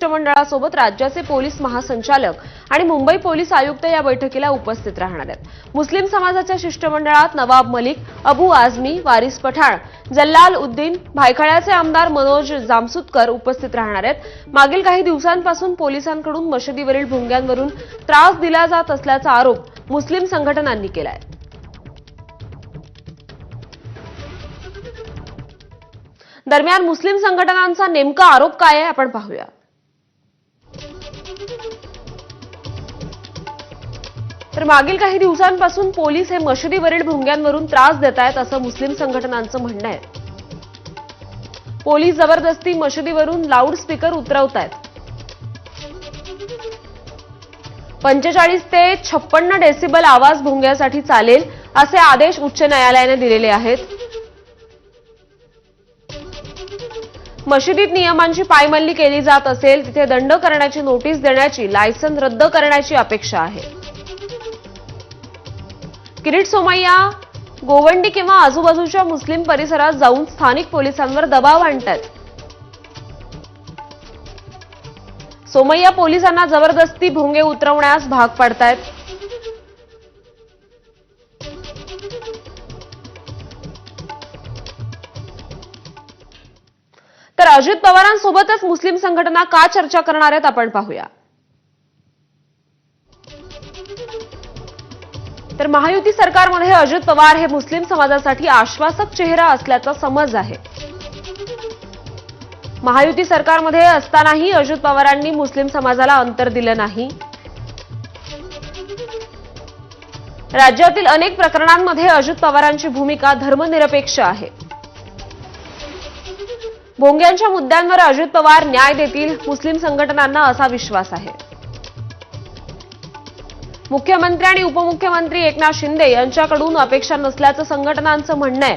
शिष्टमंडळासोबत राज्याचे पोलीस महासंचालक आणि मुंबई पोलीस आयुक्त या बैठकीला उपस्थित राहणार आहेत. मुस्लिम समाजाच्या शिष्टमंडळात नवाब मलिक अबू आझमी वारिस पठाण जल्लाल उद्दीन भायखळ्याचे आमदार मनोज जामसुदकर उपस्थित राहणार आहेत. मागील काही दिवसांपासून पोलिसांकडून मशिदीवरील भुंग्यांवरून त्रास दिला जात असल्याचा आरोप मुस्लिम संघटनांनी केला आहे दरम्यान मुस्लिम संघटनांचा नेमका आरोप काय आहे आपण पाहूया. तर मागील काही दिवसांपासून पोलीस हे मशिदीवरील भुंग्यांवरून त्रास देत आहेत असं मुस्लिम संघटनांचं म्हणणं आहे. पोलीस जबरदस्ती मशिदीवरून लाऊड स्पीकर उतरवत आहेत. पंचेचाळीस ते छप्पन्न डेसिबल आवाज भोंग्यासाठी चालेल असे आदेश उच्च न्यायालयाने दिलेले आहेत. मशिदीत नियमांची पायमल्ली केली जात असेल तिथे दंड करण्याची नोटीस देण्याची लायसन रद्द करण्याची अपेक्षा आहे. किरीट सोमय्या गोवंडी किंवा आजूबाजूच्या मुस्लिम परिसरात जाऊन स्थानिक पोलिसांवर दबाव आणतात. सोमय्या पोलिसांना जबरदस्ती भोंगे उतरवण्यास भाग पाडतायत. तर अजित पवारांसोबतच मुस्लिम संघटना का चर्चा करणार आहेत आपण पाहूया. तर महायुती सरकारमध्ये अजित पवार हे मुस्लिम समाजासाठी आश्वासक चेहरा असल्याचा समज आहे. महायुती सरकारमध्ये असतानाही अजित पवारांनी मुस्लिम समाजाला अंतर दिलं नाही. राज्यातील अनेक प्रकरणांमध्ये अजित पवारांची भूमिका धर्मनिरपेक्ष आहे. भोंग्यांच्या मुद्द्यांवर अजित पवार न्याय देतील मुस्लिम संघटनांना असा विश्वास आहे. मुख्यमंत्री आणि उपमुख्यमंत्री एकनाथ शिंदे यांच्याकडून अपेक्षा नसल्याचं संघटनांचं म्हणणं आहे.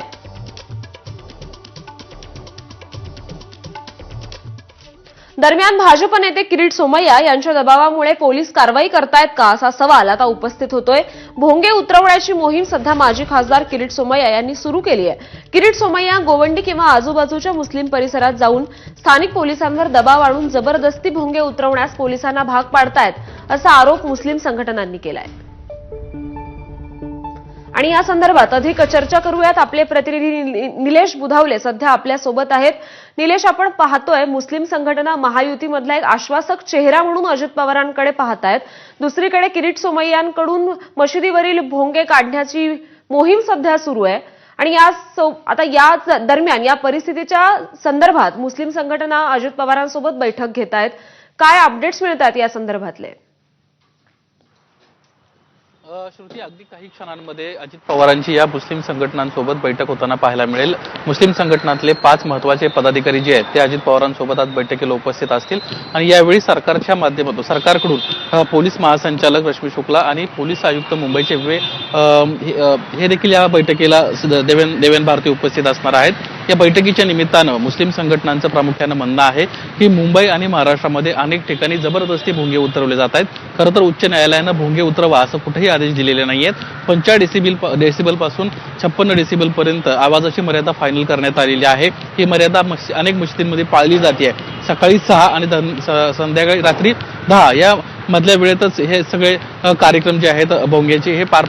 दरम्यान भाजप नेते किरीट सोमय्या यांच्या दबावामुळे पोलीस कारवाई करतायत का असा सवाल आता उपस्थित होतोय. भोंगे उतरवण्याची मोहीम सध्या माजी खासदार किरीट सोमय्या यांनी सुरू केली आहे. किरीट सोमय्या गोवंडी किंवा आजूबाजूच्या मुस्लिम परिसरात जाऊन स्थानिक पोलिसांवर दबाव आणून जबरदस्ती भोंगे उतरवण्यास पोलिसांना भाग पाडतायत असा आरोप मुस्लिम संघटनांनी केलाय. आणि या संदर्भात अधिक चर्चा करूयात. आपले प्रतिनिधी नि- निलेश बुधावले सध्या आपल्यासोबत आहेत. निलेश आपण पाहतोय मुस्लिम संघटना महायुतीमधला एक आश्वासक चेहरा म्हणून अजित पवारांकडे पाहतायत. दुसरीकडे किरीट सोमय्यांकडून मशिदीवरील भोंगे काढण्याची मोहीम सध्या सुरू आहे. आणि या सो- आता या दरम्यान या परिस्थितीच्या संदर्भात मुस्लिम संघटना अजित पवारांसोबत बैठक घेत आहेत काय अपडेट्स मिळतात या संदर्भातले? श्रुती अगदी काही क्षणांमध्ये अजित पवारांची या मुस्लिम संघटनांसोबत बैठक होताना पाहायला मिळेल. मुस्लिम संघटनातले पाच महत्त्वाचे पदाधिकारी जे आहेत ते अजित पवारांसोबत आज बैठकीला उपस्थित असतील. आणि यावेळी सरकारच्या माध्यमातून सरकारकडून पोलीस महासंचालक रश्मी शुक्ला आणि पोलीस आयुक्त मुंबईचे वे हे देखील या बैठकीला देवेन देवेन भारती उपस्थित असणार आहेत. या बैठकीच्या निमित्तानं मुस्लिम संघटनांचं प्रामुख्यानं म्हणणं आहे की मुंबई आणि महाराष्ट्रामध्ये अनेक ठिकाणी जबरदस्ती भोंगे उतरवले जात आहेत. खरं तर उच्च न्यायालयानं भोंगे उतरवा असं कुठेही आदेश दिलेले आहेत पंचाळ डेसिबल डेसिबलपासून छप्पन्न डेसिबल पर्यंत आवाजाची मर्यादा फायनल करण्यात आलेली आहे. ही मर्यादा अनेक मशिदींमध्ये पाळली जाते. सकाळी सहा आणि धन- स- संध्याकाळी रात्री दहा या मधल्या वेळेतच हे सगळे कार्यक्रम जे आहेत भोंग्याचे हे पार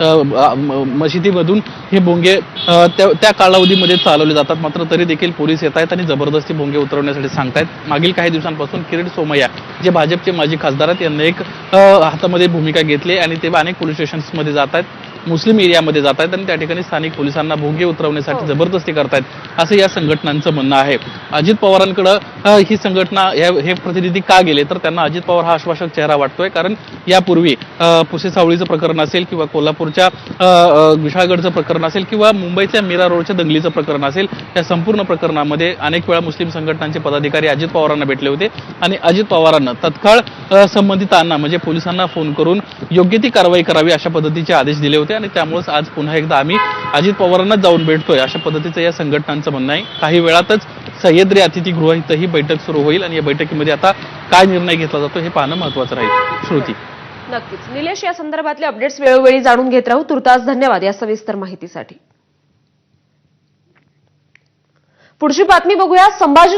अ, म- मशिदीमधून हे भोंगे त्या त्या कालावधीमध्ये चालवले जातात. मात्र तरी देखील पोलीस येत आहेत आणि जबरदस्ती भोंगे उतरवण्यासाठी सांगतायत. मागील काही दिवसांपासून किरीट सोमय्या जे भाजपचे माजी खासदार आहेत यांनी एक हातामध्ये भूमिका घेतली आणि ते अनेक पोलीस स्टेशन्समध्ये जात आहेत मुस्लिम एरियामध्ये जात आहेत आणि त्या ठिकाणी स्थानिक पोलिसांना भोंगे उतरवण्यासाठी जबरदस्ती करतायत. असं या संघटनांचं म्हणणं आहे. अजित पवारांकडं ही संघटना हे प्रतिनिधी का गेले? तर त्यांना अजित पवार हा आश्वासक चेहरा वाटतोय. कारण यापूर्वी पुसे सावळीचं प्रकरण असेल किंवा कोल्हापूरच्या विशाळगडचं प्रकरण असेल किंवा मुंबईच्या मीरा रोडच्या दंगलीचं प्रकरण असेल या संपूर्ण प्रकरणामध्ये अनेक वेळा मुस्लिम संघटनांचे पदाधिकारी अजित पवारांना भेटले होते. आणि अजित पवारांना तत्काळ संबंधितांना म्हणजे पोलिसांना फोन करून योग्य ती कारवाई करावी अशा पद्धतीचे आदेश दिले होते. आणि त्यामुळेच आज पुन्हा एकदा आम्ही अजित पवारांनाच जाऊन भेटतोय अशा पद्धतीचं या संघटनांचं म्हणणं आहे. काही वेळातच सह्याद्री अतिथीगृह इथं ही बैठक सुरू होईल आणि या बैठकीमध्ये आता काय निर्णय घेतला जातो हे पाहणं महत्वाचं राहील. श्रुती. नक्कीच. निलेश या संदर्भातले अपडेट्स वेळोवेळी जाणून घेत राहू. तुर्तास धन्यवाद या सविस्तर माहितीसाठी. पुढची बातमी बघूया. संभाजी